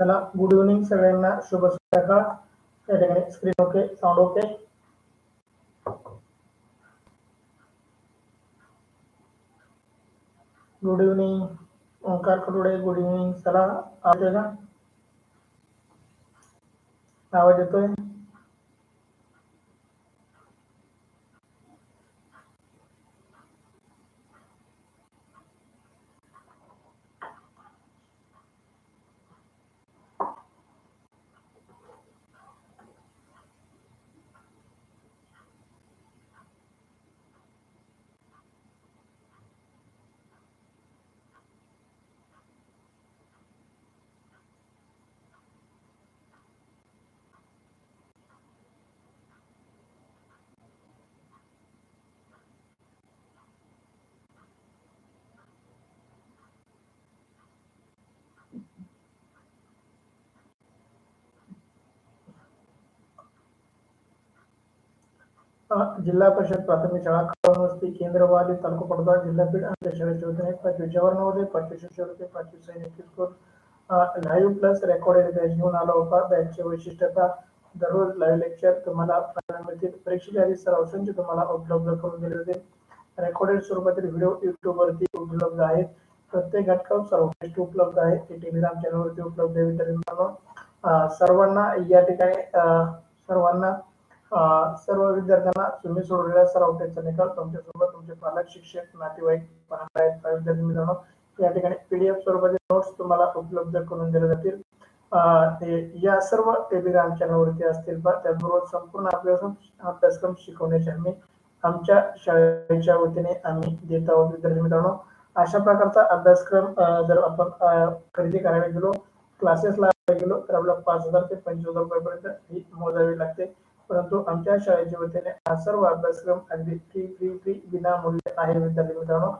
चला good evening सगळ्यांना. शुभ सकाळ त्या ठिकाणी screen okay sound okay good evening Omkar Khadode good evening चला आवाज आहे का आवाज येतोय? जिल्हा परिषद प्राथमिक शाळा वस्ती केंद्रवाली तालुका पडदा जिल्हापीठ आणि शाळेच्या वतीने पाचवी जवाहरनवोदय पाचवी शिष्यवृत्ती पाचवी सैनिक school live plus recorded batch घेऊन आला होता. बॅचची वैशिष्ट्यता दररोज लाईव्ह लेक्चर तुम्हाला मिळतील. परीक्षेच्या आधी सराव संच तुम्हाला उपलब्ध करून दिले होते. रेकॉर्डेड स्वरूपातील व्हिडिओ युट्यूबवरती उपलब्ध आहेत. प्रत्येक घटकावर सर्व टेस्ट उपलब्ध आहे ते टेलिग्राम चॅनलवरती उपलब्ध आहे सर्वांना या ठिकाणी सर्वांना सर्व विद्यार्थ्यांना तुम्ही सोडलेल्या सराव टेस्टचा निकाल तुमच्यासोबत तुमचे पालक शिक्षक नातेवाईक विद्यार्थी मित्रांनो या ठिकाणी पीडीएफ स्वरूपाचे नोट्स तुम्हाला उपलब्ध करून दिले जातील. या सर्व टेलिग्राम चॅनलवरती असतील. त्याचबरोबर संपूर्ण अभ्यासक्रम अभ्यासक्रम शिकवण्याचे आम्ही आमच्या शाळेच्या वतीने आम्ही देत आहोत विद्यार्थी मित्रांनो. अशा प्रकारचा अभ्यासक्रम जर आपण खरेदी करायला गेलो क्लासेसला गेलो तर आपल्याला पाच हजार ते पंचवीस हजार रुपयापर्यंत ही मोजावी लागते. परंतु आमच्या शाळेच्या वतीने हा सर्व अभ्यासक्रम अगदी फ्री फ्री फ्री विनामूल्य आहे विद्यार्थी मित्रांनो.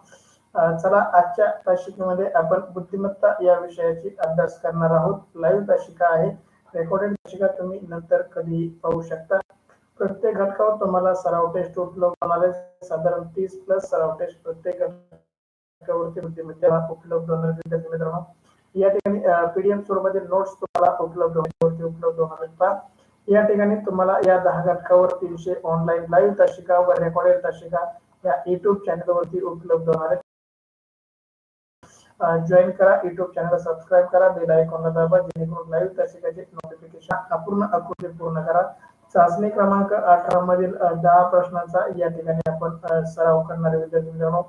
चला आजच्या ताशिकेमध्ये आपण बुद्धिमत्ता या विषयाची अभ्यास करणार आहोत. लाईव्ह ताशिका आहे. रेकॉर्डेड ताशिका तुम्ही नंतर कधी पाहू शकता. प्रत्येक घटकावर तुम्हाला सराव टेस्ट उपलब्ध होणार आहे. साधारण तीस प्लस सराव टेस्ट प्रत्येक घटकावरती बुद्धिमत्ता उपलब्ध होणार विद्यार्थी मित्रांनो. या ठिकाणी पीडीएफ स्वरूपातील नोट्स तुम्हाला उपलब्ध उपलब्ध होणार आहेत या ठिकाणी तुम्हाला या दहा घटकावर तीनशे ऑनलाईन लाईव्ह तासिका व रेकॉर्डेड तासिका या युट्यूब चॅनलवरती उपलब्ध होणार आहेत. जॉईन करा युट्यूब चॅनल सबस्क्राईब करा बेल आयकॉनला दाबा जेणेकरून लाईव्ह तासिकाचे नोटिफिकेशन अपूर्ण आकृती पूर्ण करा. चाचणी क्रमांक अठरा मधील दहा प्रश्नांचा या ठिकाणी आपण सराव करणारे विद्यार्थी मित्रांनो.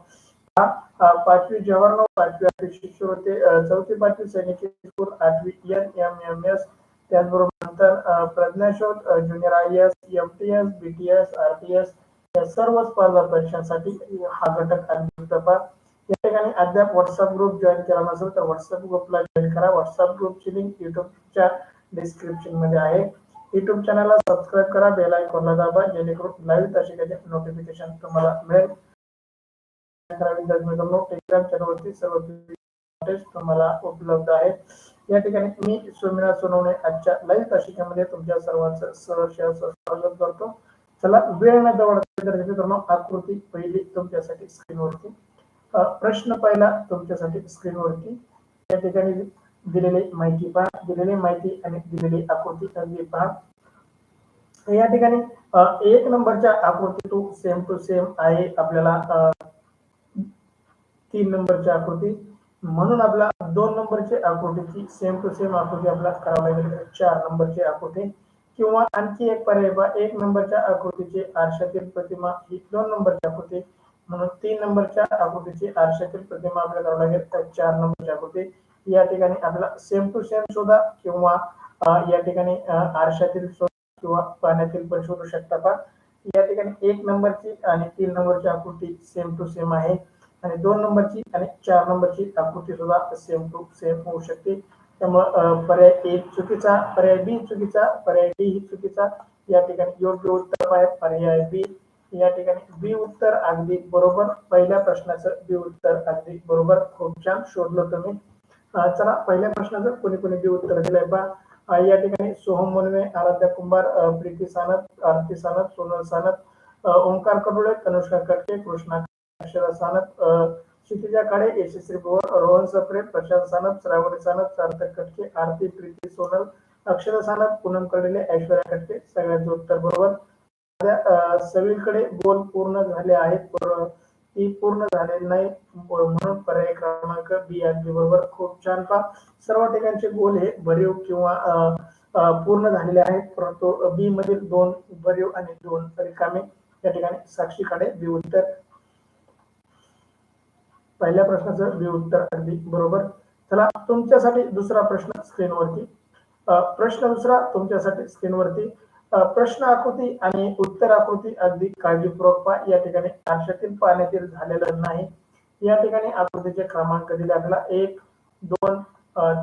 पाचवी जवाहरलाल पाचवी आठवी शिष्यवृत्ती चौथी पाचवी सैनिकी स्कूल आठवी एन एम एम एस त्याचबरोबर नंतर प्रज्ञाशोध junior I S M T S B T S R T S या सर्व स्पर्धा परीक्षांसाठी हा घटक या ठिकाणी अद्याप व्हॉट्सअप ग्रुप जॉईन केला नसेल तर व्हॉट्सअप ग्रुपला जॉईन करा. व्हॉट्सअप ग्रुपची लिंक युट्यूबच्या डिस्क्रिप्शनमध्ये आहे. युट्यूब चॅनलला सबस्क्राईब करा. बेल आयकॉनला दाबा. जेणेकरून लाईव्ह काही नोटिफिकेशन तुम्हाला मिळेल. टेलिग्राम चॅनलवरती सर्व तुम्हाला उपलब्ध आहेत. या ठिकाणी मी सुमिना सोनवणे आजच्या लाईव्ह तासिकेमध्ये तुमच्या सर्वांचं सहर्ष स्वागत करतो. चला वेळ न दवडता आकृती पहिली तुमच्यासाठी स्क्रीनवरती प्रश्न पहिला तुमच्यासाठी स्क्रीनवरती या ठिकाणी दिलेली माहिती पहा. दिलेली माहिती आणि दिलेली आकृती अगदी पहा. या ठिकाणी एक नंबरच्या आकृती टू सेम टू सेम आहे आपल्याला तीन नंबरची आकृती. म्हणून आपला दोन नंबरची आकृतीची सेम टू सेम आकृती आपल्याला करावी लागेल. चार नंबरची आकृती किंवा आणखी एक पर्याय बा एक नंबरच्या आकृतीची आरशातील प्रतिमा ही दोन नंबरची आकृती म्हणून तीन नंबरच्या आकृतीची आरशातील प्रतिमा आपल्याला करावी लागेल. तर चार नंबरची आकृती या ठिकाणी आपल्याला सेम टू सेम शोधा किंवा या ठिकाणी आरशातील किंवा पाण्यातील पण शोधू शकता का? या ठिकाणी एक नंबरची आणि तीन नंबरची आकृती सेम टू सेम आहे. आणि दोन नंबरची आणि चार नंबरची आकृती सुद्धा सेम टू सेम होऊ शकते. त्यामुळं पर्याय ए चुकीचा पर्याय बी चुकीचा पर्याय डी ही चुकीचा. या ठिकाणी योग्य उत्तर आहे पर्याय बी. या ठिकाणी बी उत्तर अगदी बरोबर. पहिल्या प्रश्नाचं बी उत्तर अगदी बरोबर. खूप छान शोधलं तुम्ही. चला पहिल्या प्रश्नाचं कोणी कोणी बी उत्तर दिलंय बा? या ठिकाणी सोहम मुनवे आराध्या कुंभार प्रीती सानप आरती सानप सोनल सानप ओंकार कडोळे तनुष्का कटके कृष्णा अक्षरा सानप अ, क्षितिजा यशस्वी पवार रोहन सप्रे प्रशांत सानप श्रावणी सानप सार्थक कटके आरती प्रीती सोनल अक्षरा सानप पूनम कडले ऐश्वर्या कटके सगळ्यांचं उत्तर बरोबर. सगळीकडे पूर्ण झाले आहेत ती पूर्ण झालेली नाही म्हणून पर्याय क्रमांक बी अगदी बरोबर. खूप छान पा सर्व ठिकाणचे गोल हे भरीव किंवा अं, पूर्ण झालेले आहेत परंतु बी मधील दोन भरीव आणि दोन रिकामे या ठिकाणी साक्षीकडे बी उत्तर पहिल्या प्रश्नाचं बी उत्तर अगदी बरोबर. चला तुमच्यासाठी दुसरा प्रश्न स्क्रीनवरती. प्रश्न दुसरा तुमच्यासाठी स्क्रीनवरती. प्रश्न आकृती आणि उत्तर आकृती अगदी काळजीपूर्वक पहा. या ठिकाणी आरशातील पाण्यातील झालेलं नाही. या ठिकाणी आकृतीचे क्रमांक दिले आपल्याला एक दोन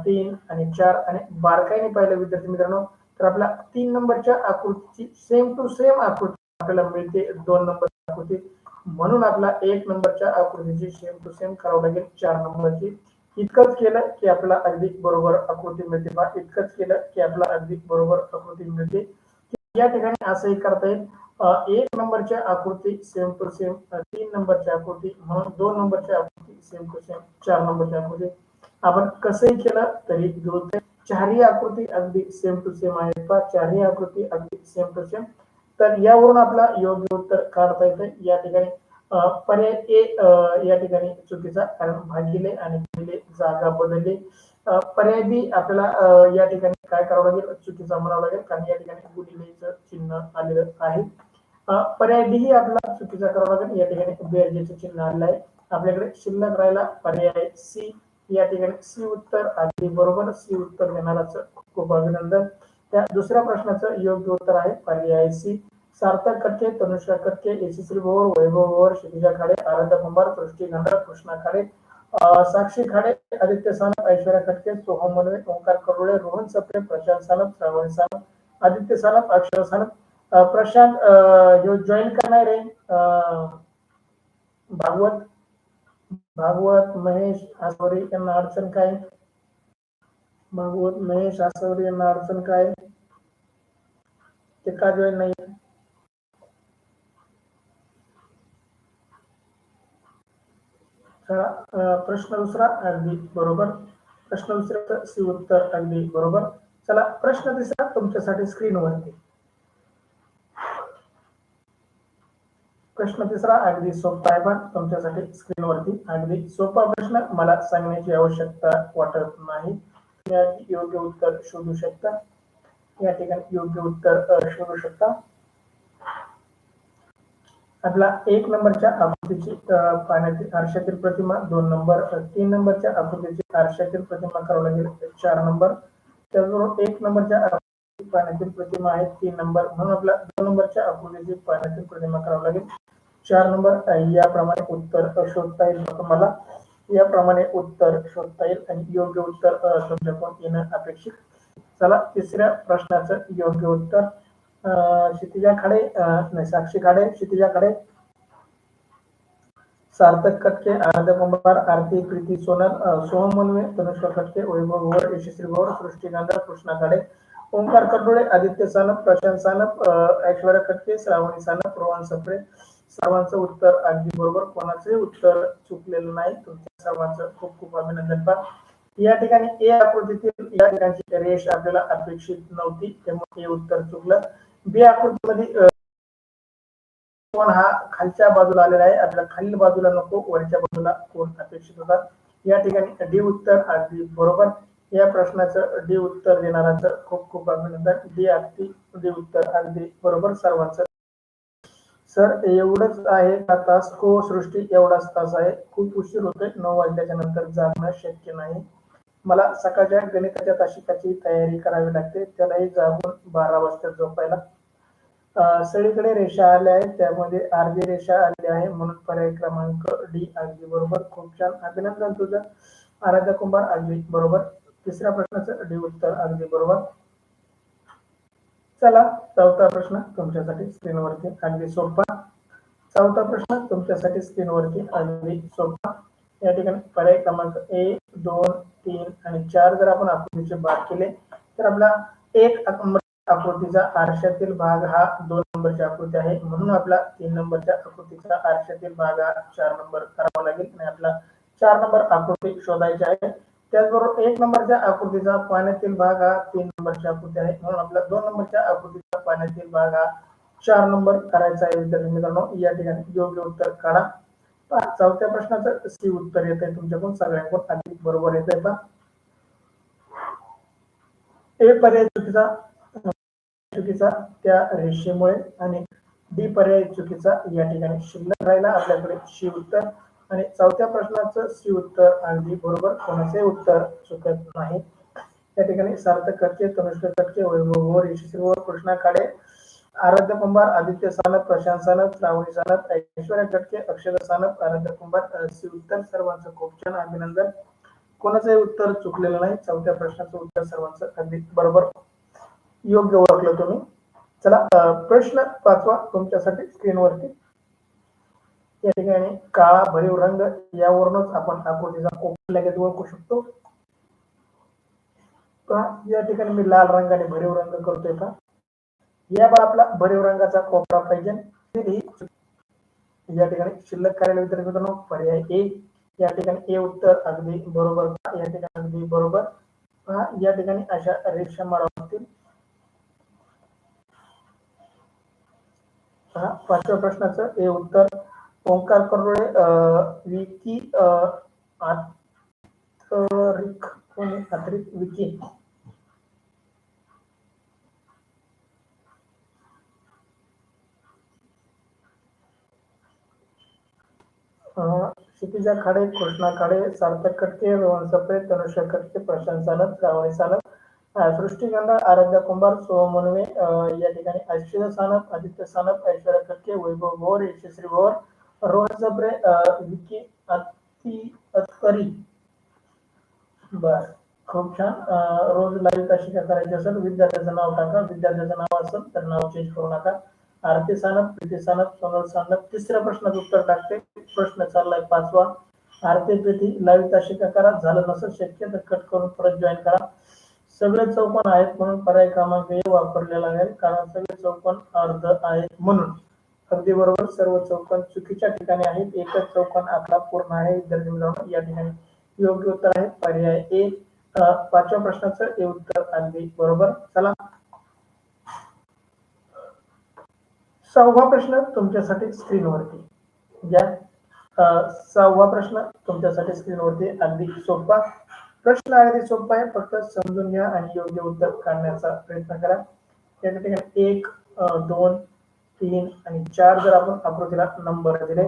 तीन आणि चार आणि बारकाईने पाहिलं विद्यार्थी मित्रांनो तर आपल्या तीन नंबरच्या आकृतीची सेम टू सेम आकृती आपल्याला मिळते. दोन नंबर आकृती. म्हणून आपला एक नंबरच्या आकृतीची सेम टू सेम करावं लागेल चार नंबरची. इतकंच केलं की आपला अगदी बरोबर आकृती मिळते. बा इतकंच केलं की आपला अगदी बरोबर आकृती मिळते. या ठिकाणी असंही करता येईल. एक नंबरच्या आकृती सेम टू सेम तीन नंबरच्या आकृती म्हणून दोन नंबरच्या आकृती सेम टू सेम चार नंबरच्या आकृती. आपण कसंही केलं तरी जुळते चारही आकृती अगदी सेम टू सेम आहेत. बा चारही आकृती अगदी सेम टू सेम तर यावरून आपला योग्य उत्तर काढता येतं या ठिकाणी पर्याय ए या ठिकाणी चुकीचा कारण भागिले आणि जागा बदलली. पर्याय बी आपल्याला या ठिकाणी काय करावं लागेल? चुकीचा म्हणावं लागेल कारण या ठिकाणी गुणिलेचं चिन्ह आलेलं आहे. पर्याय डी ही आपला चुकीचा करावा लागेल. या ठिकाणी बेरजेचं चिन्ह आलेलं आहे. आपल्याकडे शिल्लक राहिला पर्याय सी. या ठिकाणी सी उत्तर अगदी बरोबर. सी उत्तर देणाराचं खूप खूप अभिनंदन. त्या दुसऱ्या प्रश्नाचं योग्य उत्तर आहे पर्याय सी सार्थक कटके तनुषा कटके यशस्वी भोवर वैभव भोवर शितिजा खाडे आराध्य कुंभार सृष्टी गंधर कृष्णा खाडे साक्षी खाडे आदित्य सानप ऐश्वर्या कटके सोहम मनवे ओंकार करोळे रोहन सप्रे प्रशांत सानप श्रावण सानप आदित्य सानप अक्षर सानप प्रशांत अं, ह्यो जॉईन करणार रे? अं, भागवत भागवत महेश आसवरे यांना अडचण काय? भागवत महेश आसवरे यांना अडचण काय? ते का जॉईन नाही प्रश्न दुसरा अगदी बरोबर. प्रश्न दुसऱ्याचं सी उत्तर अगदी बरोबर. चला प्रश्न तिसरा तुमच्यासाठी स्क्रीनवरती. प्रश्न तिसरा अगदी सोपा आहे पण तुमच्यासाठी स्क्रीनवरती. अगदी सोपा प्रश्न मला सांगण्याची आवश्यकता वाटत नाही. तुम्ही अगदी योग्य उत्तर शोधू शकता. या ठिकाणी योग्य उत्तर शोधू शकता. आपला एक नंबरच्या आकृतीची पाण्यातील आरशातील प्रतिमा दोन नंबर तीन नंबरच्या आकृतीची आरशातील प्रतिमा करावं लागेल चार नंबर. त्याचबरोबर एक नंबरच्या पाण्यातील प्रतिमा आहे तीन नंबर. म्हणून आपला दोन नंबरच्या आकृतीची पाण्यातील प्रतिमा करावं लागेल चार नंबर. याप्रमाणे उत्तर शोधता येईल तुम्हाला याप्रमाणे उत्तर शोधता येईल आणि योग्य उत्तर तुमच्याकडून येणं अपेक्षित चला तिसऱ्या प्रश्नाचं योग्य उत्तर. क्षितिजा खाडे नाही साक्षी खाडे क्षितिजा खाडे. सार्थक कटके आनंद कुंभार आरती प्रीती सोनल सोहम तनुष्का कटके वैभव भोवर यशस्वी भोवर सृष्टी गांधा कृष्णा खाडे. ओंकार कडोळे आदित्य सानप प्रशांत सानप ऐश्वर्या कटके श्रावणी सानप रोहन सप्रे. सर्वांचं उत्तर अगदी बरोबर. कोणाचंही उत्तर चुकलेलं नाही. तुमच्या सर्वांचं खूप खूप अभिनंदन पा या ठिकाणी ए आकृतीतील या ठिकाणची रेष आपल्याला अपेक्षित नव्हती त्यामुळे हे उत्तर चुकलं. बी आकृतीमध्ये कोण हा खालच्या बाजूला आलेला आहे आपल्याला खालील बाजूला नको वरच्या बाजूला कोण अपेक्षित होता? या ठिकाणी डी उत्तर अगदी बरोबर. या प्रश्नाचं डी उत्तर देणाराचं खूप खूप अभिनंदन. डी अगदी डी उत्तर अगदी बरोबर सर्वांचं. सर एवढंच आहे का तास? हो सृष्टी एवढाच तास आहे. खूप उशीर होतोय. नऊ वाजल्याच्या नंतर जागणं शक्य नाही. मला सकाळच्या गणिताच्या तासिकाची तयारी करावी लागते. त्यालाही जागून बारा वाजता झोपायला. सगळीकडे रेषा आल्या आहेत. त्यामध्ये अर्धी रेषा आली आहे. म्हणून पर्याय क्रमांक डी अगदी बरोबर. खूप छान. अभिनंदन तुझं. आराध्या कुंभार अगदी बरोबर. तिसऱ्या प्रश्नाचं डी उत्तर अगदी बरोबर. चला चौथा प्रश्न तुमच्यासाठी स्क्रीनवरती अगदी सोपा. चौथा प्रश्न तुमच्यासाठी स्क्रीनवरती अगदी सोपा. या ठिकाणी पर्याय क्रमांक एक दोन तीन आणि चार जर आपण आकृतीचे भाग केले तर आपला एक नंबर आकृतीचा आरशातील भाग हा दोन नंबरची आकृती आहे. म्हणून आपला तीन नंबरच्या आकृतीचा आरशातील भाग हा चार नंबर करावा लागेल आणि आपला चार नंबर आकृती शोधायची आहे. त्याचबरोबर एक नंबरच्या आकृतीचा पाण्यातील भाग हा तीन नंबरची आकृती आहे. म्हणून आपला दोन नंबरच्या आकृतीचा पाण्यातील भाग हा चार नंबर करायचा आहे. विद्यार्थी मित्रांनो या ठिकाणी योग्य उत्तर काढा. चौथ्या प्रश्नाचं सी उत्तर येत आहे तुमच्याकडून. सगळ्यांकडून अधिक बरोबर येत आहे का ए पर्याय चुकीचा चुकीचा त्या रेषेमुळे आणि डी पर्याय चुकीचा या ठिकाणी शिल्लक राहिला. आपल्याकडे शी उत्तर आणि चौथ्या प्रश्नाचं सी उत्तर अगदी बरोबर कोणाचे उत्तर चुकत नाही. या ठिकाणी सार्थक कटके तनुष्क कटके वैभव यशस्वी कृष्णा काळे आराध्य कुंभार आदित्य सानप प्रशांत सानप श्रावणी सानप ऐश्वर्या कटके अक्षर सानप आराध्य कुंभार अ, उत्तर सर्वांचं खूप छान अभिनंदन. कोणाचंही उत्तर चुकलेलं नाही चौथ्या प्रश्नाचं उत्तर सर्वांचं अगदी बरोबर योग्य ओळखलं तुम्ही. चला प्रश्न पाचवा तुमच्यासाठी स्क्रीनवरती. या ठिकाणी काळा भरीव रंग यावरूनच आपण आकृतीचा कोप लगेच ओळखू शकतो. या ठिकाणी मी लाल रंगाने भरीव रंग करतोय का? या बा आपला भरीव रंगाचा कोपरा पाहिजे. या ठिकाणी शिल्लक कार्यालय वितरण मित्रांनो पर्याय ए. या ठिकाणी ए उत्तर अगदी बरोबर या ठिकाणी अगदी बरोबर पहा या ठिकाणी अशा रिक्षा मारावतील पहा पाचव्या प्रश्नाचं ए उत्तर. ओंकार करोडे अं, विकी अं, विकी. क्षितिजा खाडे कृष्णा खाडे सार्थक कटके रोहन सप्रे तनुष्य कटके प्रशांत सानप श्रावणी सानप सृष्टीगंधा आराध्या कुंभार सोहम या ठिकाणी अश्विन सानप आदित्य सानप ऐश्वर्या कटके वैभव भोर यशस्वी भोर रोहन सप्रे विकी अति अतकरी. बर खूप छान. रोज लाईव्ह कशी काय करायची असेल? विद्यार्थ्याचं नाव टाका. विद्यार्थ्याचं नाव असेल तर नाव चेंज करू नका. आरती सानप प्रीती सानप सोनल सानप तिसऱ्या प्रश्नाचं उत्तर टाकते. प्रश्न चाललाय पाचवा. आरती प्रीती लाईव्ह ताशिका करा. झालं नसेल शक्य तर कट करून परत जॉईन करा. सगळे चौकोन आहेत म्हणून पर्याय क्रमांक ए वापरलेला आहे. कारण सगळे चौकोन अर्ध आहेत म्हणून. अगदी बरोबर सर्व चौकन चुकीच्या ठिकाणी आहेत. एकच चौकन आपला पूर्ण आहे. विद्यार्थी मिळवणं या ठिकाणी योग्य उत्तर आहे. पर्याय ए. पाचव्या प्रश्नाचं हे उत्तर अगदी बरोबर. चला सहावा प्रश्न तुमच्यासाठी स्क्रीनवरती. घ्या सहावा प्रश्न तुमच्यासाठी स्क्रीनवरती. अगदी सोपा. प्रश्न अगदी सोपा आहे. फक्त समजून घ्या आणि योग्य उत्तर काढण्याचा प्रयत्न करा. या ठिकाणी एक दोन तीन आणि चार जर आपण आकृतीला नंबर दिले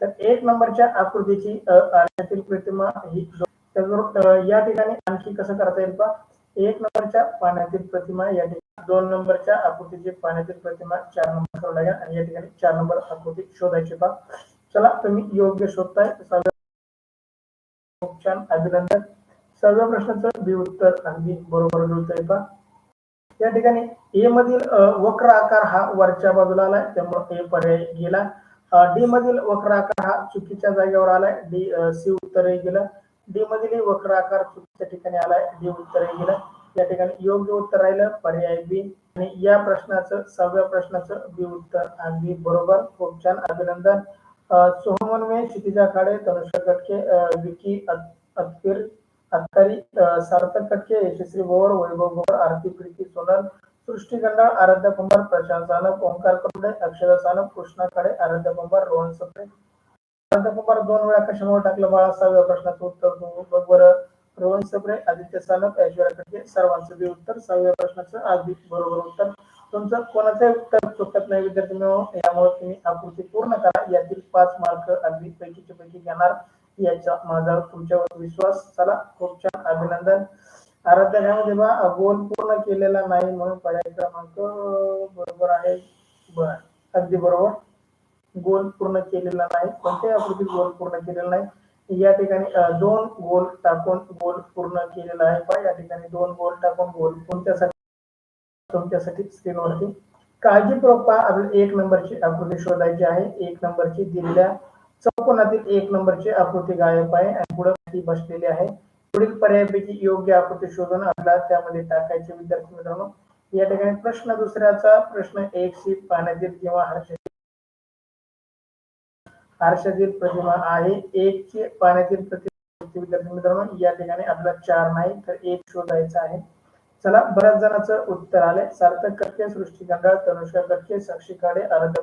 तर एक नंबरच्या आकृतीची आण्यातील प्रतिमा ही त्याचबरोबर या ठिकाणी आणखी कसं करता येईल पा एक नंबरच्या पाण्यातील प्रतिमा या ठिकाणी दोन नंबरच्या आकृतीची पाण्यातील प्रतिमा चार नंबर करावं लागेल आणि या ठिकाणी चार नंबर आकृती शोधायची पहा. चला तुम्ही योग्य शोधताय. खूप छान अभिनंदन. सहाव्या प्रश्नाचं बी उत्तर अगदी बरोबर जुळतंय पहा. या ठिकाणी ए मधील वक्र आकार हा वरच्या बाजूला आलाय त्यामुळे ए पर्याय गेला. डी मधील वक्र आकार हा चुकीच्या जागेवर आलाय डी सी उत्तरही गेलं. डी मधील वक्र आकार चुकीच्या ठिकाणी आलाय डी उत्तरही गेलं. या ठिकाणी योग्य उत्तर राहिलं पर्याय बी. आणि या प्रश्नाचं सहाव्या प्रश्नाचं बी उत्तर अगदी बरोबर. खूप छान. अभिनंदन. सोहमन मे क्षितिजा खाडे तनुष्का कटके विकी अत- अत्तारी सार्थक कटके यशस्वी गोवर वैभव गोवर आरती प्रीती सोनल सृष्टी गंडाळ आराध्या कुंभार प्रशांत सानप ओंकार कुंडे अक्षरा सानप कृष्णा खाडे आराध्य कुंभार रोहन सप्रे. आराध्य कुंभार दोन वेळा कशामुळे टाकलं? बाळा सहाव्या प्रश्नाचं उत्तर बरं. रोहन सप्रे आदित्य सानप ऐश्वर्या खडके सर्वांचं बी उत्तर सहाव्या प्रश्नाचं अगदी बरोबर उत्तर. तुमचं कोणाचं उत्तर चुकत नाही विद्यार्थी मिळून यामुळे तुम्ही आकृती पूर्ण करा. यातील पाच मार्क अगदी पैकीच्या पैकी घेणार. याचा माझा तुमच्यावर विश्वास. चला खूप छान. अभिनंदन. आराध्या बा गोल पूर्ण केलेला नाही म्हणून पर्याय क्रमांक बरोबर आहे. बर अगदी बरोबर. गोल पूर्ण केलेला नाही. कोणत्याही आकृतीत गोल पूर्ण केलेला नाही. या ठिकाणी दोन गोल टाकून गोल पूर्ण केलेला आहे पहा या ठिकाणी दोन गोल टाकून गोल तुमच्यासाठी तुमच्यासाठी स्क्रीनवरती. काळजीपूर्वक पहा आपल्याला एक नंबरची आकृती शोधायची आहे. एक नंबरची दिलेल्या चौकोनातील एक नंबरची आकृती गायब आहे आणि पुढे ती बसलेली आहे. पुढील पर्यायापैकी योग्य आकृती शोधून आपल्याला त्यामध्ये टाकायचे. विद्यार्थी मित्रांनो या ठिकाणी प्रश्न दुसऱ्याचा प्रश्न एक सी पाण्यातील किंवा हर्ष आरशातील प्रतिमा आहे. एक ची पाण्यातील प्रतिमा विद्यार्थी मित्रांनो या ठिकाणी आपला चार नाही तर एक शोधायचा आहे. चला बऱ्याच जणांचं उत्तर आले सार्थक करके सृष्टी गंगाळ तनुष्का करके साक्षी काडे आराध्य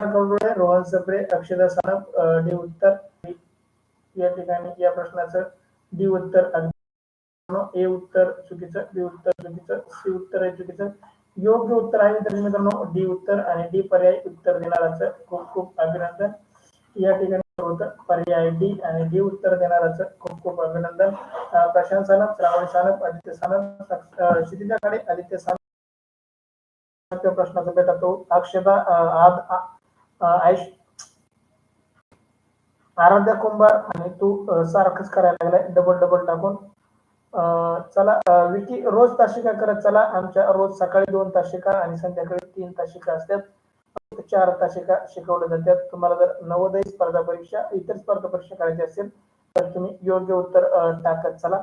रोहन सप्रे अक्षदा सानप डी उत्तर. या ठिकाणी या प्रश्नाचं डी उत्तर ए उत्तर चुकीचं बी उत्तर चुकीचं सी उत्तर आहे चुकीचं. योग्य उत्तर आहे तर मित्रांनो डी उत्तर आणि डी पर्याय उत्तर देणाराचं खूप खूप अभिनंदन. या ठिकाणी होतं पर्याय डी आणि डी उत्तर देणाराचं खूप खूप अभिनंदन. प्रशांत सानप श्रावण सानप आदित्य सानप क्षितिजा काळे आदित्य सानप प्रश्नाचा बेटा तो अक्षता आद आयुष आराध्या कुंभार आणि तू सारखंच करायला लागलाय. डबल डबल टाकून. चला विकी रोज तासिका करत चला. आमच्या रोज सकाळी दोन तासिका आणि संध्याकाळी तीन तासिका असतात. चार तासिका शिकवल्या जातात. तुम्हाला जर नवोदय स्पर्धा परीक्षा इतर स्पर्धा परीक्षा करायची असेल तर तुम्ही योग्य उत्तर टाकत चला.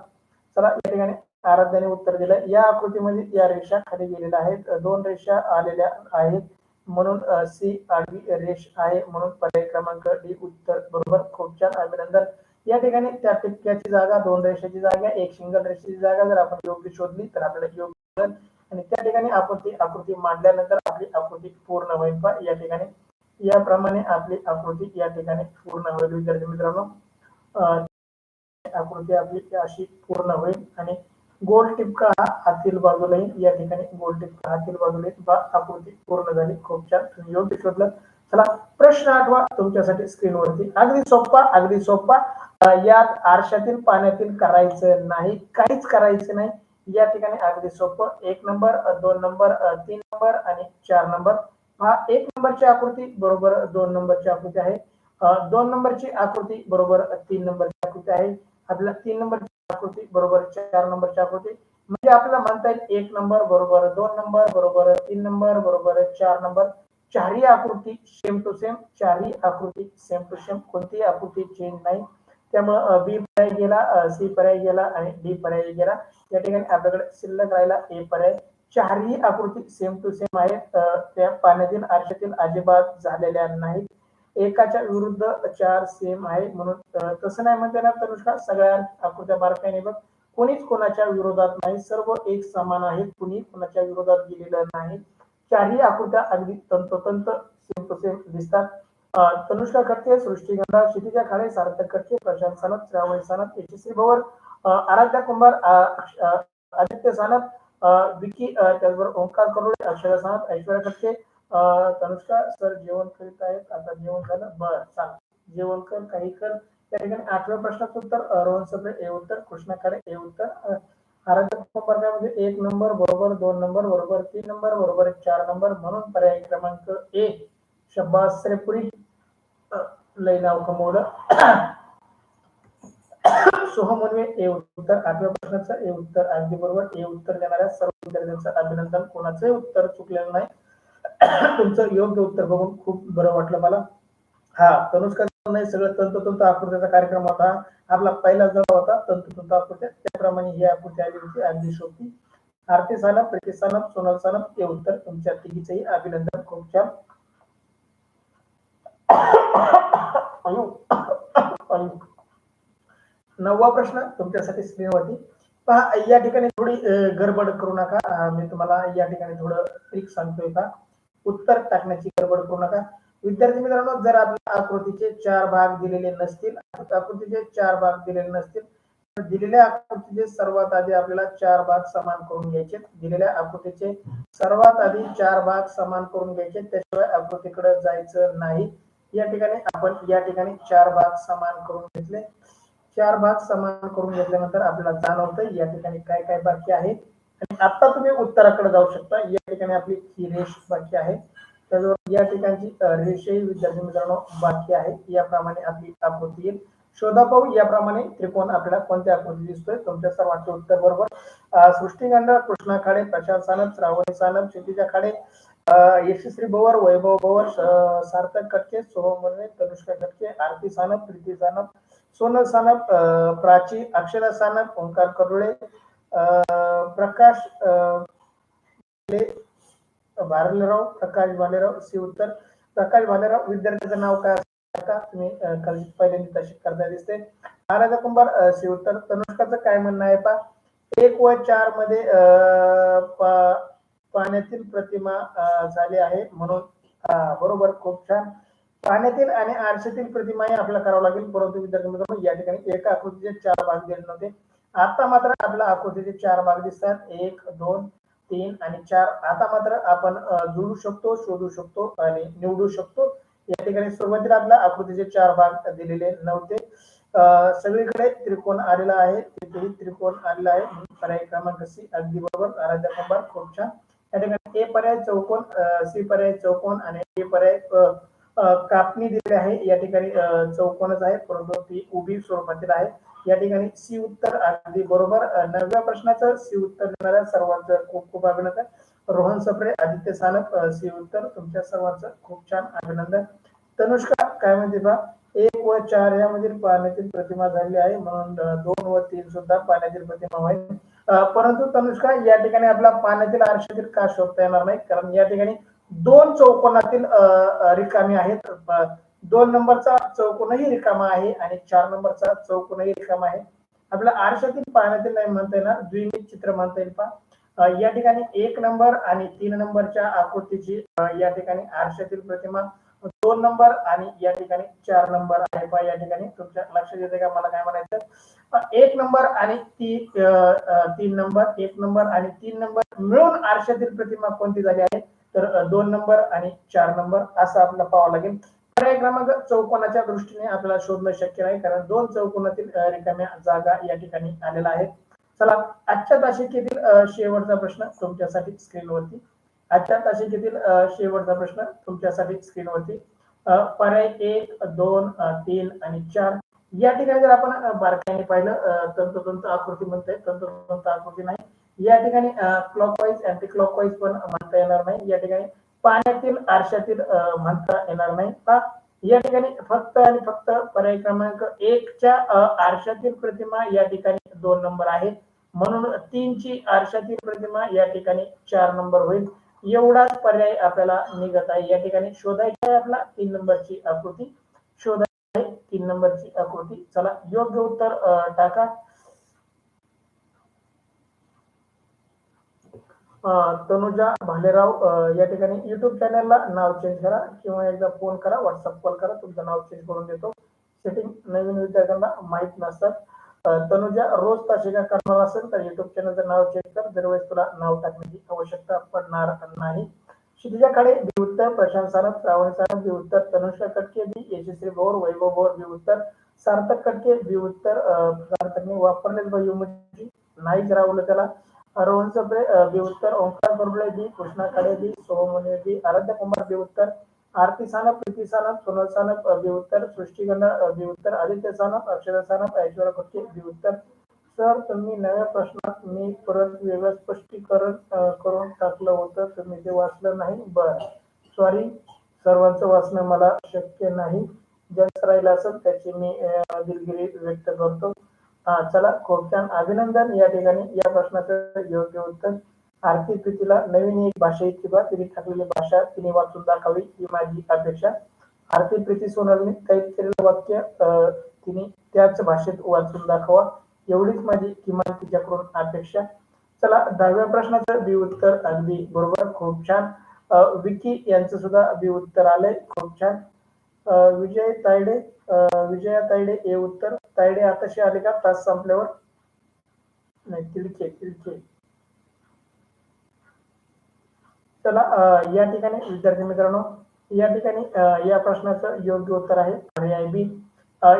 चला या ठिकाणी आराध्याने उत्तर दिलं. या आकृतीमध्ये या रेषा खाली गेलेल्या आहेत. दोन रेषा आलेल्या आहेत. म्हणून सी आडवी रेष आहे. म्हणून पर्याय क्रमांक डी उत्तर. बरोबर? खूप छान. अभिनंदन. या ठिकाणी त्या टिपक्याची जागा दोन रेषेची जागा एक सिंगल रेषेची जागा जर आपण योग्य शोधली तर आपल्याला योग्य आणि त्या ठिकाणी आपण ती आकृती मांडल्यानंतर आपली आकृती पूर्ण होईल. पहा या ठिकाणी याप्रमाणे आपली आकृती या ठिकाणी पूर्ण होईल. विद्यार्थी मित्रांनो आकृती आपली अशी पूर्ण होईल. आणि गोल टिपका हा आतील बाजूला येईल या ठिकाणी गोल टिपका आतील बाजूला येईल बा आकृती पूर्ण झाली. खूप छान. तुम्ही योग्य शोधलं चला प्रश्न आठवा तुमच्यासाठी स्क्रीनवरती. अगदी सोप्पा अगदी सोप्पा यात आरशातील पाण्यातील करायचं नाही काहीच करायचं नाही. या ठिकाणी अगदी सोपं. एक नंबर दोन नंबर तीन नंबर आणि चार नंबर. हा एक नंबरची आकृती बरोबर दोन नंबरची आकृती आहे. दोन नंबरची आकृती बरोबर तीन नंबरची आकृती आहे. आपल्याला तीन नंबरची आकृती बरोबर चार नंबरची आकृती. म्हणजे आपल्याला म्हणता येईल एक नंबर बरोबर दोन नंबर बरोबर तीन नंबर बरोबर चार नंबर. चारही आकृती सेम टू सेम चारही आकृती सेम टू सेम कोणतीही आकृती चेंज नाही. त्यामुळं बी पर्याय गेला सी पर्याय गेला आणि डी पर्याय गेला. या ठिकाणी आपल्याकडे शिल्लक राहिला ए पर्याय. चारही आकृती सेम टू सेम आहेत. त्या पाण्यातील आरशातील अजिबात झालेल्या नाहीत. एकाच्या विरुद्ध चार सेम आहे म्हणून तसं नाही म्हणते ना तनुष्का. सगळ्या आकृत्या बारकाईने बघ. कोणीच कोणाच्या विरोधात नाही. सर्व एक समान आहेत. कुणी कोणाच्या विरोधात गेलेलं नाही. चारही आकृत्या अगदी तंतोतंत सेम टू सेम दिसतात तनुष्का करते सृष्टीगंधा क्षितिजा खाडे सार्थक करते प्रशांत सानप श्रावणी सानप यशस्वी भवर अं, आराध्या कुंभार आदित्य सानप विकी त्याचबरोबर ओंकार करोडे अक्षरा सानप ऐश्वर्या करते तनुष्का सर जेवण करीत आहेत. आता जेवण झालं बर चाल जेवण कर काही कर. त्या ठिकाणी आठव्या प्रश्नाचं उत्तर रोहन सप्रे ए उत्तर कृष्णा खाडे ए उत्तर अं, आराध्य म्हणजे एक नंबर बरोबर दोन नंबर बरोबर तीन नंबर बरोबर चार नंबर म्हणून पर्याय क्रमांक ए शब्बाश्रेपुरी लय नाव कमवलं. सोहमनवे ए उत्तर. आठव्या प्रश्नाचं ए उत्तर. अगदी बरोबर. ए उत्तर देणाऱ्या सर्व विद्यार्थ्यांचं अभिनंदन. कोणाचंही उत्तर चुकलेलं नाही. तुमचं योग्य उत्तर बघून खूप बरं वाटलं मला. हा तनुष्का नाही सगळं तंतोतंत आकृतीचा कार्यक्रम होता. आपला पहिला जवळ होता तंतोतंत आकृत्या. त्याप्रमाणे ही आकृती आली होती अगदी सोपी. आरती सालम प्रीती सालम सोनल सालम हे उत्तर. तुमच्या तिघीचंही अभिनंदन. खूप छान. नववा प्रश्न तुमच्यासाठी स्क्रीनवरती. पहा या ठिकाणी थोडी गडबड करू नका. मी तुम्हाला या ठिकाणी थोडं ट्रिक सांगतोय का? उत्तर टाकण्याची गडबड करू नका. विद्यार्थी मित्रांनो जर आपल्या आकृतीचे चार भाग दिलेले नसतील आकृतीचे चार भाग दिलेले नसतील तर दिलेल्या आकृतीचे सर्वात आधी आपल्याला चार भाग समान करून घ्यायचे दिलेल्या आकृतीचे सर्वात आधी चार भाग समान करून घ्यायचे त्याशिवाय आकृतीकडे जायचं नाही. या ठिकाणी आपण या ठिकाणी चार भाग समान करून घेतले. चार भाग समान करून घेतल्यानंतर आपल्याला जाणवतं या ठिकाणी काय काय बाकी आहे. आणि आता तुम्ही उत्तराकडे जाऊ शकता. या ठिकाणी आपली ही रेष बाकी आहे. त्याचबरोबर या ठिकाणची रेषही विद्यार्थी मित्रांनो बाकी आहे याप्रमाणे आपली आकृती येईल शोधा पाहू. याप्रमाणे त्रिकोण आपल्याला कोणत्या आकृती दिसतोय? तुमच्या सर्वांचे उत्तर बरोबर. अं, सृष्टीगंध कृष्णा खाडे प्रशांत सानप श्रावणी सानप क्षितिजा खाडे यशस्वी भवर वैभव भवर सार्थक कटके सोहम तनुष्का कटके आरती सानप प्रीती सानप सोनल सानप अं, प्राची अक्षरा सानप ओंकार करुळे अं, प्रकाश अं, भारलराव प्रकाश भालेराव सी. उत्तर. प्रकाश भालेराव विद्यार्थ्याचं नाव काय असेल का? तुम्ही अं, पहिल्यांदा तशी करता दिसते. महाराजा कुंभार अं, शिवतर तनुष्काचं काय म्हणणं आहे पा एक व चारमध्ये पाण्यातील प्रतिमा झाली आहे म्हणून बरोबर. खूप छान. पाण्यातील आणि आरशातील प्रतिमाही आपल्याला करावं लागेल. परंतु विद्यार्थी मित्रांनो या ठिकाणी एका आकृतीचे चार भाग दिले नव्हते. आता मात्र आपल्या आकृतीचे चार भाग दिसतात. एक दोन तीन आणि चार. आता मात्र आपण जुळू शकतो शोधू शकतो आणि निवडू शकतो. या ठिकाणी सुरुवातीला आपल्या आकृतीचे चार भाग दिलेले नव्हते. सगळीकडे त्रिकोण आलेला आहे. तिथेही त्रिकोण आलेला आहे. म्हणून पर्याय क्रमांक सी अगदी बरोबर. आराध्य कुंभार खूप छान. या ठिकाणी ए पर्याय चौकोन सी पर्याय चौकोन आणि ए पर्याय कापणी दिलेली आहे. या ठिकाणी चौकोनच आहे. परंतु ती उभी स्वरूपातील आहे. या ठिकाणी सी उत्तर अगदी बरोबर. नवव्या प्रश्नाचं सी उत्तर देणाऱ्या सर्वांचं खूप खूप अभिनंदन. रोहन सप्रे आदित्य सानप सी उत्तर तुमच्या सर्वांचं खूप छान अभिनंदन. तनुष्का काय म्हणते बा? एक व चार यामधील पाण्यातील प्रतिमा झालेली आहे. म्हणून दोन व तीन सुद्धा पाण्यातील प्रतिमा होईल परंतु तनुष्का या ठिकाणी आपला पाण्यातील आरशातील का शोधता येणार नाही? कारण या ठिकाणी दोन चौकोनातील रिकामी आहेत. दोन नंबरचा चौकोनही रिकामा आहे आणि चार नंबरचा चौकोनही रिकामा आहे. आपल्या आरशातील पाण्यातील नाही म्हणता येणार द्विमित चित्र म्हणता येईल पा या ठिकाणी एक नंबर आणि तीन नंबरच्या आकृतीची या ठिकाणी आरशातील प्रतिमा दोन नंबर आणि या ठिकाणी चार नंबर आहे पा या ठिकाणी तुमच्या लक्षात येते का मला काय म्हणायचं? एक नंबर आणि ती तीन नंबर एक नंबर आणि तीन नंबर मिळून आरशातील प्रतिमा कोणती झाली आहे? तर दोन नंबर आणि चार नंबर असं आपल्याला पाहावं लागेल. पर्याय क्रमांक चौकोनाच्या दृष्टीने आपल्याला शोधणं शक्य नाही कारण दोन चौकोनातील रिकाम्या जागा या ठिकाणी आलेल्या आहेत. चला आजच्या तासिकेतील शेवटचा प्रश्न तुमच्यासाठी स्क्रीनवरती. आजच्या तासिकेतील शेवटचा प्रश्न तुमच्यासाठी स्क्रीनवरती. पर्याय एक दोन तीन आणि चार. या ठिकाणी जर आपण बारकाईने पाहिलं तंतोतंत आकृती म्हणताय तंतोतंत आकृती नाही. या ठिकाणी क्लॉकवाईज अँटी क्लॉकवाईज पण म्हणता येणार नाही. या ठिकाणी पाण्यातील आरशातील म्हणता येणार नाही. का या ठिकाणी फक्त आणि फक्त पर्याय क्रमांक एकच्या आरशातील प्रतिमा या ठिकाणी दोन नंबर आहे. म्हणून तीनची आरशातील प्रतिमा या ठिकाणी चार नंबर होईल. एवढाच पर्याय आपल्याला निघत आहे. या ठिकाणी शोधायची आहे आपला तीन नंबरची आकृती. शोधायची आहे तीन नंबरची आकृती. चला योग्य उत्तर टाका. तनुजा भालेराव या ठिकाणी युट्यूब चॅनलला नाव चेंज करा किंवा एकदा फोन करा व्हॉट्सअप कॉल करा तुमचं नाव चेंज करून देतो. सेटिंग नवीन विद्यार्थ्यांना माहीत नसतात तनुजा रोज तासिका करणार असेल तर युट्यूब चॅनलचं नाव चेंज कर. दरवेळेस तुला नाव टाकण्याची आवश्यकता पडणार नाही. क्षितिजा खाडे बी उत्तर प्रशांत सानप श्रावण सानप बी उत्तर तनुष्का कटके बी यशस्वी भोर वैभव भोर बी उत्तर सार्थक कटके बी उत्तर सार्थकने वापरलेच बाई नाहीच राहुल त्याला. रोहन सप्रे बी उत्तर ओंकार बरोबळे बी कृष्णा काळे जी सोहमने बी आराध्य कुमार बी उत्तर आरती सानप प्रीती सानप सोनल सानप अ, बी उत्तर बी उत्तर आदित्य सानप अक्षरा सानप ऐश्वर्या खोटके बी उत्तर सर तुम्ही नव्या प्रश्नात मी परत वेगळं स्पष्टीकरण करून टाकलं होतं तुम्ही ते वाचलं नाही. बर. सॉरी सर्वांचं वाचणं मला शक्य नाही. ज्यांचं राहिलं असेल त्याची मी दिलगिरी व्यक्त करतो. हा चला खूप छान अभिनंदन या ठिकाणी. या प्रश्नाचं योग्य उत्तर. आरती प्रीतीला नवीन एक भाषा येते बा तिने टाकलेली भाषा तिने वाचून दाखवली ही माझी अपेक्षा. आरती प्रीती सोनलने टाईप केलेलं वाक्य तिने त्याच भाषेत वाचून दाखवा. एवढीच माझी किमान तिच्याकडून अपेक्षा. चला दहाव्या प्रश्नाचं बी उत्तर अगदी बरोबर. खूप छान. विकी यांचं सुद्धा बी उत्तर आलंय. खूप छान. विजय तायडे विजया तायडे ए उत्तर. तायडे आताशी आले का? तास संपल्यावर. नाही तिडके तिडके. चला या ठिकाणी विद्यार्थी मित्रांनो या ठिकाणी या प्रश्नाचं योग्य उत्तर आहे. पर्याय बी.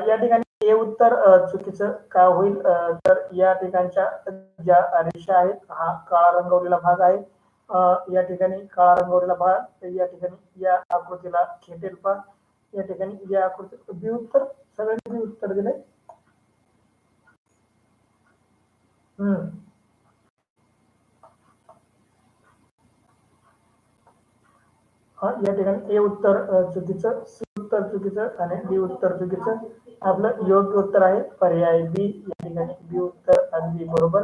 या ठिकाणी ए उत्तर चुकीचं का होईल? तर या ठिकाणच्या ज्या रेषा आहेत हा काळा रंगवलेला भाग आहे. या ठिकाणी काळा रंगवलेला भाग या ठिकाणी या आकृतीला खेटेल पा या ठिकाणी या आकृती बी उत्तर सगळ्यांनी उत्तर दिले हम्म. हा या ठिकाणी ए उत्तर चुकीचं सी उत्तर चुकीचं आणि डी उत्तर चुकीचं. आपलं योग्य उत्तर आहे पर्याय बी या ठिकाणी बी उत्तर अगदी बरोबर.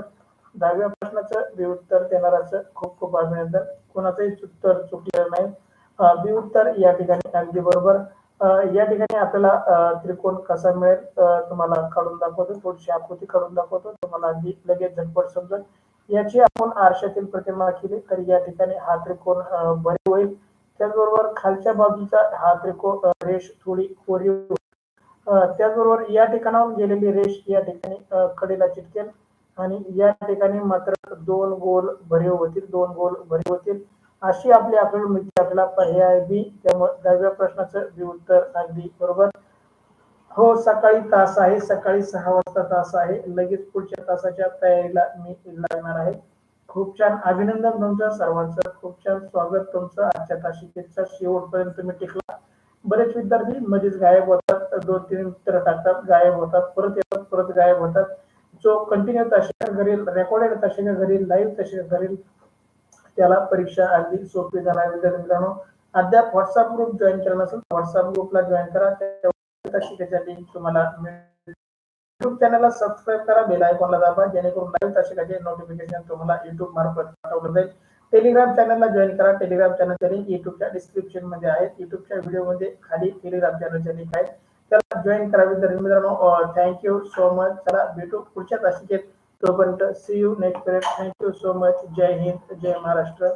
दहाव्या प्रश्नाचं बी उत्तर देणाराचं खूप खूप अभिनंदन. कोणाचंही उत्तर चुकलेलं नाही. बी उत्तर या ठिकाणी अगदी बरोबर. या ठिकाणी आपल्याला त्रिकोण कसा मिळेल तुम्हाला काढून दाखवतो थोडीशी आकृती काढून दाखवतो तुम्हाला लगेच झटपट समजेल. याची आपण आरशातील प्रतिमा केली तर या ठिकाणी हा त्रिकोण बरे होईल. त्याचबरोबर खालच्या बाजूचा हा त्रिकोण रेष थोडी कोरी होईल. त्याचबरोबर या ठिकाणाहून गेलेली रेष या ठिकाणी कडेला चिटकेल आणि या ठिकाणी मात्र दोन गोल भरीव होतील दोन गोल भरीव होतील. अशी आपली आपल्याला मिळते म्हणजे आपल्याला पर्याय बी त्यामुळे दहाव्या प्रश्नाचं बी उत्तर अगदी बरोबर. हो सकाळी तास आहे सकाळी सहा वाजता तास आहे. लगेच पुढच्या तासाच्या तयारीला मी लागणार आहे. खूप छान. अभिनंदन तुमचं सर्वांचं. खूप छान स्वागत तुमचं. आजच्या तासिकेचा शेवटपर्यंत तुम्ही टिकला. बरेच विद्यार्थी मध्येच गायब होतात. दोन तीन मित्र टाकतात. गायब होतात. परत येतात परत गायब होतात. जो कंटिन्यू तासिका करेल रेकॉर्डेड तासिका करेल लाईव्ह तासिका करेल त्याला परीक्षा अगदी सोपी जाणार विद्यार्थी मित्रांनो अद्याप व्हॉट्सअप ग्रुप जॉईन केला नसेल व्हॉट्सअप ग्रुपला जॉईन करा. त्या लिंक तुम्हाला मिळेल युट्यूब चॅनलला सबस्क्राईब करा बेल आयकॉनला दाबा जेणेकरून लाईव्ह तासिकाचे नोटिफिकेशन तुम्हाला युट्यूब मार्फत पाठवलं जाईल टेलिग्राम चॅनलला जॉईन करा. टेलिग्राम चॅनलच्या लिंक युट्यूबच्या डिस्क्रिप्शनमध्ये आहे युट्यूबच्या व्हिडिओमध्ये खाली टेलिग्राम चॅनलच्या लिंक आहे त्याला जॉईन करा विद्यार्थी मित्रांनो. थँक्यू सो मच चला भेटू पुढच्या तासिकेत. तोपर्यंत see you next period thank you so much जय हिंद जय महाराष्ट्र